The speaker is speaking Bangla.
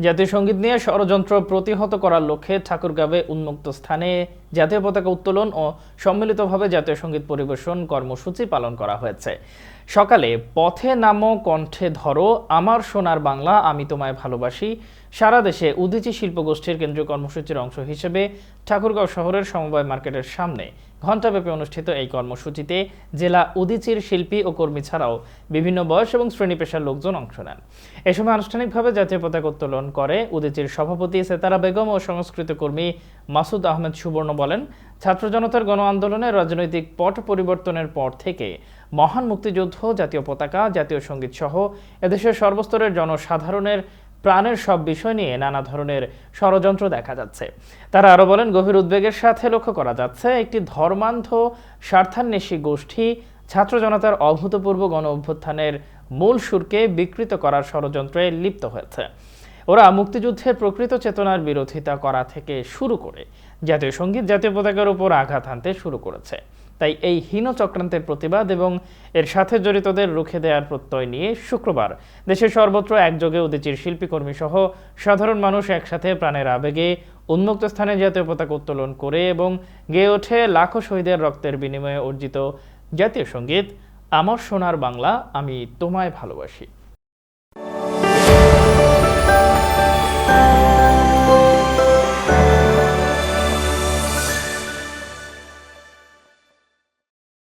জাতীয় সংগীত নিয়ে ষড়যন্ত্র প্রতিহত করার লক্ষ্যে ঠাকুরগাঁবে উন্মুক্ত স্থানে জাতীয় পতাকা উত্তোলন ও সম্মিলিতভাবে জাতীয় সংগীত পরিবেশন কর্মসূচি পালন করা হয়েছে। সকালে পথে নামো, কণ্ঠে ধরো, আমার সোনার বাংলা, আমি তোমায় ভালোবাসি, সারা দেশে উদীচী শিল্পগোষ্ঠীর কেন্দ্রীয় কর্মসূচির অংশ হিসেবে ঠাকুরগাঁও শহরের সমবায় মার্কেটের সামনে ঘণ্টাব্যাপী অনুষ্ঠিত এই কর্মসূচিতে জেলা উদীচির শিল্পী ও কর্মী ছাড়াও বিভিন্ন বয়স এবং শ্রেণি পেশার লোকজন অংশ নেন। এ সময় আনুষ্ঠানিকভাবে জাতীয় পতাকা উত্তোলন করে উদীচির সভাপতি সেতারা বেগম ও সংস্কৃত কর্মী মাসুদ আহমেদ সুবর্ণ বলেন, ছাত্র জনতার গণ আন্দোলনে রাজনৈতিক পট পরিবর্তনের পর থেকে মহান মুক্তিযুদ্ধ, জাতীয় পতাকা, জাতীয় সংগীত সহ এদেশের সর্বস্তরের জনসাধারণের প্রাণের সব বিষয় নিয়ে নানা ধরনের ষড়যন্ত্র দেখা যাচ্ছে। তারা আরও বলেন, গভীর উদ্বেগের সাথে লক্ষ্য করা যাচ্ছে, একটি ধর্মান্ধ, স্বার্থান্বেষী গোষ্ঠী ছাত্র জনতার অভূতপূর্ব গণ অভ্যুত্থানের মূল সুরকে বিকৃত করার ষড়যন্ত্রে লিপ্ত হয়েছে। ওরা মুক্তিযুদ্ধের প্রকৃত চেতনার বিরোধিতা করা থেকে শুরু করে জাতীয় সংগীত, জাতীয় পতাকার উপর আঘাত হানতে শুরু করেছে। তাই এই হীন চক্রান্তের প্রতিবাদ এবং এর সাথে জড়িতদের রুখে দেওয়ার প্রত্যয় নিয়ে শুক্রবার দেশের সর্বত্র একযোগে উদীচির শিল্পীকর্মী সহ সাধারণ মানুষ একসাথে প্রাণের আবেগে উন্মুক্ত স্থানে জাতীয় পতাকা উত্তোলন করে এবং গেয়ে ওঠে লাখো শহীদের রক্তের বিনিময়ে অর্জিত জাতীয় সংগীত, আমার সোনার বাংলা, আমি তোমায় ভালোবাসি।